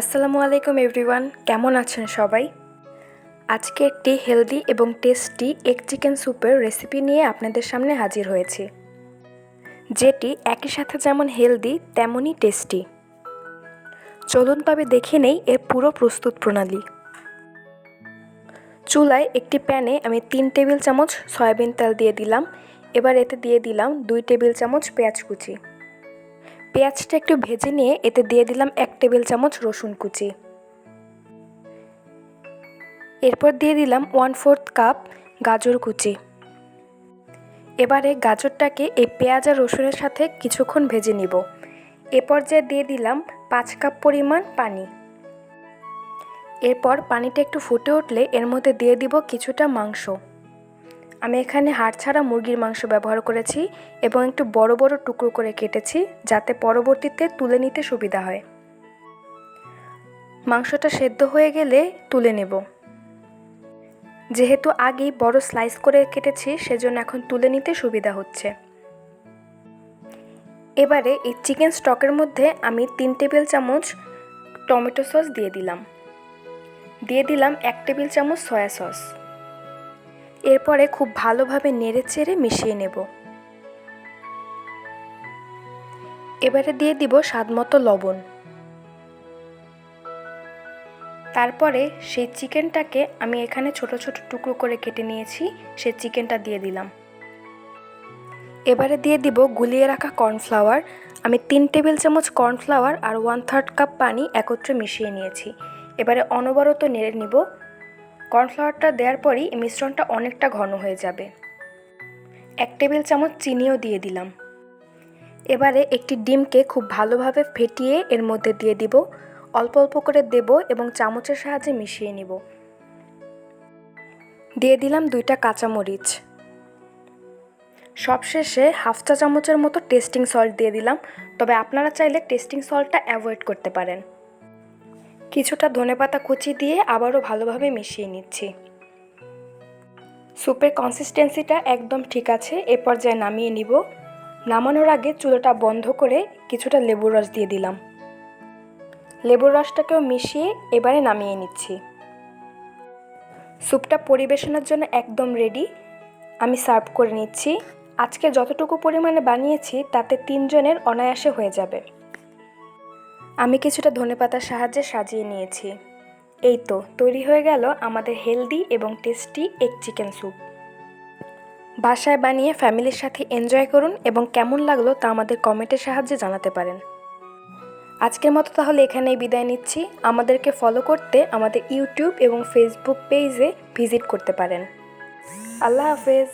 আসসালামু আলাইকুম, এভরিওয়ান। কেমন আছেন সবাই? আজকে একটি হেলদি এবং টেস্টি এগ চিকেন স্যুপের রেসিপি নিয়ে আপনাদের সামনে হাজির হয়েছি। যেটি একই সাথে যেমন হেলদি, তেমনই টেস্টি। চলুন তবে দেখে নেই এর পুরো প্রস্তুত প্রণালী। চুলায় একটি প্যানে আমি তিন টেবিল চামচ সয়াবিন তেল দিয়ে দিলাম। এবার এতে দিয়ে দিলাম দুই টেবিল চামচ পেঁয়াজ কুচি। পেঁয়াজটা একটু ভেজে নিয়ে এতে দিয়ে দিলাম এক টেবিল চামচ রসুন কুচি। এরপর দিয়ে দিলাম ওয়ান ফোর্থ কাপ গাজর কুচি। এবারে গাজরটাকে এই পেঁয়াজ আর রসুনের সাথে কিছুক্ষণ ভেজে নিব। এ পর্যায়ে দিয়ে দিলাম পাঁচ কাপ পরিমাণ পানি। এরপর পানিটা একটু ফুটে উঠলে এর মধ্যে দিয়ে দিব কিছুটা মাংস। আমি এখানে হাড় ছাড়া মুরগির মাংস ব্যবহার করেছি এবং একটু বড় বড় টুকরো করে কেটেছি যাতে পরবর্তীতে তুলে নিতে সুবিধা হয়। মাংসটা সেদ্ধ হয়ে গেলে তুলে নেব। যেহেতু আগেই বড় স্লাইস করে কেটেছি, সেজন্য এখন তুলে নিতে সুবিধা হচ্ছে। এবারে এই চিকেন স্টকের মধ্যে আমি তিন টেবিল চামচ টমেটো সস দিয়ে দিলাম। দিয়ে দিলাম এক টেবিল চামচ সয়া সস এরপরে খুব ভালোভাবে নেড়ে চেড়ে মিশিয়ে নেব। এবারে দিয়ে দিব স্বাদ মতো লবণ। তারপরে সেই চিকেনটাকে আমি এখানে ছোট ছোট টুকরো করে কেটে নিয়েছি, সেই চিকেনটা দিয়ে দিলাম। এবারে দিয়ে দিব গুলিয়ে রাখা কর্নফ্লাওয়ার। আমি তিন টেবিল চামচ কর্নফ্লাওয়ার আর ওয়ান থার্ড কাপ পানি একত্রে মিশিয়ে নিয়েছি। এবারে অনবরত নেড়ে নিব। কর্নফ্লাওয়ারটা দেওয়ার পরই এই মিশ্রণটা অনেকটা ঘন হয়ে যাবে। এক টেবিল চামচ চিনিও দিয়ে দিলাম। এবারে একটি ডিমকে খুব ভালোভাবে ফেটিয়ে এর মধ্যে দিয়ে দিব। অল্প অল্প করে দেব এবং চামচের সাহায্যে মিশিয়ে নিব। দিয়ে দিলাম দুইটা কাঁচামরিচ। সবশেষে হাফ চা চামচের মতো টেস্টিং সল্ট দিয়ে দিলাম। তবে আপনারা চাইলে টেস্টিং সল্টটা অ্যাভয়েড করতে পারেন। কিছুটা ধনেপাতা কুচি দিয়ে আবারও ভালোভাবে মিশিয়ে নিচ্ছি। স্যুপের কনসিস্টেন্সিটা একদম ঠিক আছে, এ পর্যায়ে নামিয়ে নিব। নামানোর আগে চুলোটা বন্ধ করে কিছুটা লেবুর রস দিয়ে দিলাম। লেবুর রসটাকেও মিশিয়ে এবারে নামিয়ে নিচ্ছি। স্যুপটা পরিবেশনের জন্য একদম রেডি আমি সার্ভ করে নিচ্ছি। আজকে যতটুকু পরিমাণে বানিয়েছি, তাতে তিনজনের অনায়াসে হয়ে যাবে। আমি কিছুটা ধনেপাতার সাহায্যে সাজিয়ে নিয়েছি। এই তো, তৈরি হয়ে গেল আমাদের হেলদি এবং টেস্টি এগ চিকেন স্যুপ। বাসায় বানিয়ে ফ্যামিলির সাথে এনজয় করুন এবং কেমন লাগল তা আমাদের কমেন্টের সাহায্যে জানাতে পারেন। আজকের মতো তাহলে এখানেই বিদায় নিচ্ছি। আমাদেরকে ফলো করতে আমাদের ইউটিউব এবং ফেসবুক পেজে ভিজিট করতে পারেন। আল্লাহ হাফেজ।